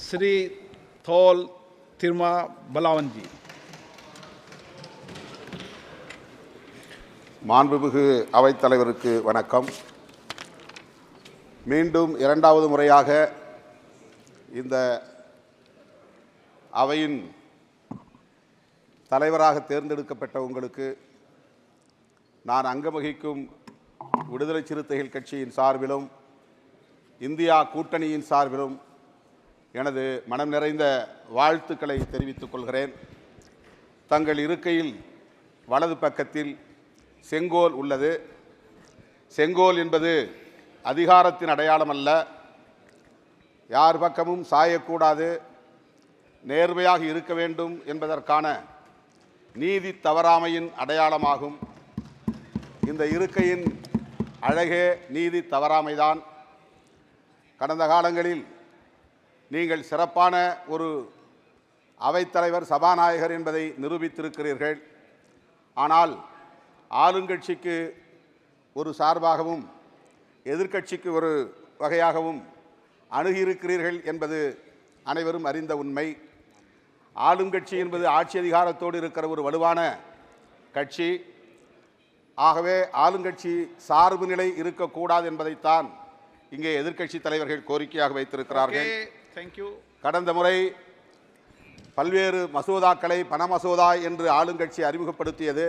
श्री थौल तिरमा बलावन जी மாண்புமிகு அவைத்தலைவருக்கு வணக்கம் மீண்டும் இரண்டாவது முறையாக இந்த அவையின் தலைவராக தேர்ந்தெடுக்கப்பட்ட உங்களுக்கு நான் அங்கம் வகிக்கும் விடுதலை சிறுத்தைகள் கட்சியின் சார்பிலும் இந்தியா கூட்டணியின் சார்பிலும் எனது மனம் நிறைந்த வாழ்த்துக்களை தெரிவித்துக் கொள்கிறேன். தங்கள் இருக்கையில் வலது பக்கத்தில் செங்கோல் உள்ளது. செங்கோல் என்பது அதிகாரத்தின் அடையாளம் அல்ல. யார் பக்கமும் சாயக்கூடாது. நேர்மையாக இருக்க வேண்டும் என்பதற்கான நீதி தவறாமையின் அடையாளமாகும். இந்த இருக்கையின் அழகே நீதி தவறாமைதான். கடந்த காலங்களில் நீங்கள் சிறப்பான ஒரு அவைத்தலைவர் சபாநாயகர் என்பதை நிரூபித்திருக்கிறீர்கள். ஆனால் ஆளுங்கட்சிக்கு ஒரு சார்பாகவும் எதிர்க்கட்சிக்கு ஒரு வகையாகவும் அணுகியிருக்கிறீர்கள் என்பது அனைவரும் அறிந்த உண்மை. ஆளுங்கட்சி என்பது ஆட்சி அதிகாரத்தோடு இருக்கிற ஒரு வலுவான கட்சி. ஆகவே ஆளுங்கட்சி சார்பு நிலை இருக்கக்கூடாது என்பதைத்தான் இங்கே எதிர்க்கட்சி தலைவர்கள் கோரிக்கையாக வைத்திருக்கிறார்கள். கடந்த முறை பல்வேறு மசோதாக்களை பண மசோதா என்று ஆளுங்கட்சி அறிமுகப்படுத்தியது.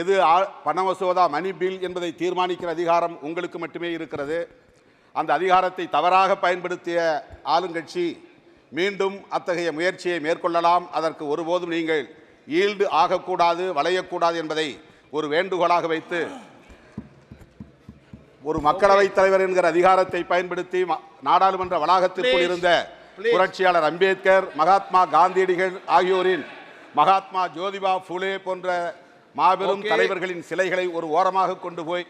எது பண மசோதா மணி பில் என்பதை தீர்மானிக்கிற அதிகாரம் உங்களுக்கு மட்டுமே இருக்கிறது. அந்த அதிகாரத்தை தவறாக பயன்படுத்திய ஆளுங்கட்சி மீண்டும் அத்தகைய முயற்சியை மேற்கொள்ளலாம். அதற்கு ஒருபோதும் நீங்கள் ஈல்டு ஆகக்கூடாது வளையக்கூடாது என்பதை ஒரு வேண்டுகோளாக வைத்து ஒரு மக்களவைத் தலைவர் என்கிற அதிகாரத்தை பயன்படுத்தி ம- நாடாளுமன்ற வளாகத்திற்குள் Please, இருந்த please. புரட்சியாளர் அம்பேத்கர் மகாத்மா காந்தியடிகள் ஆகியோரின் மகாத்மா ஜோதிபா ஃபுலே போன்ற மாபெரும் Okay. தலைவர்களின் சிலைகளை ஒரு ஓரமாக கொண்டு போய்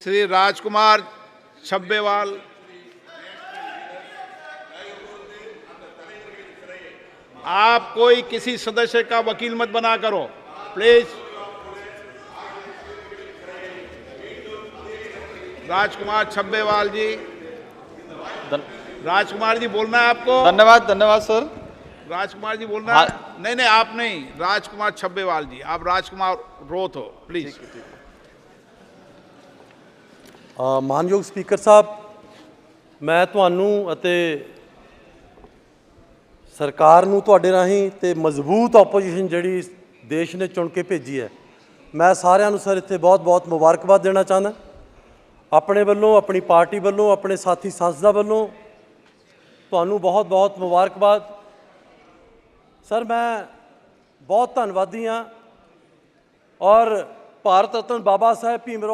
श्री राजकुमार छब्बेवाल आप कोई किसी सदस्य का वकील मत बना करो प्लीज राजकुमार छब्बेवाल जी धन- राजकुमार जी बोलना है आपको धन्यवाद धन्यवाद सर राजकुमार जी बोलना हाँ। है नहीं नहीं आप नहीं राजकुमार छब्बेवाल जी आप राजकुमार रोथ हो प्लीज ਅ, ਮਾਨਯੋਗ ਸਪੀਕਰ ਸਾਹਿਬ ਮੈਂ ਤੁਹਾਨੂੰ ਅਤੇ ਸਰਕਾਰ ਨੂੰ ਤੁਹਾਡੇ ਰਾਹੀਂ ਤੇ ਮਜ਼ਬੂਤ ਆਪੋਜੀਸ਼ਨ ਜਿਹੜੀ ਦੇਸ਼ ਨੇ ਚੁਣ ਕੇ ਭੇਜੀ ਹੈ ਮੈਂ ਸਾਰਿਆਂ ਨੂੰ ਸਰ ਇੱਥੇ ਬਹੁਤ-ਬਹੁਤ ਮੁਬਾਰਕਬਾਦ ਦੇਣਾ ਚਾਹੁੰਦਾ ਆਪਣੇ ਵੱਲੋਂ, ਆਪਣੀ ਪਾਰਟੀ ਵੱਲੋਂ, ਆਪਣੇ ਸਾਥੀ ਸੰਸਦਾਂ ਵੱਲੋਂ ਤੁਹਾਨੂੰ ਬਹੁਤ-ਬਹੁਤ ਮੁਬਾਰਕਬਾਦ। ਸਰ, ਮੈਂ ਬਹੁਤ ਧੰਨਵਾਦੀ ਹਾਂ। ਔਰ ਭਾਰਤ ਰਤਨ ਬਾਬਾ ਸਾਹਿਬ ਭੀਮ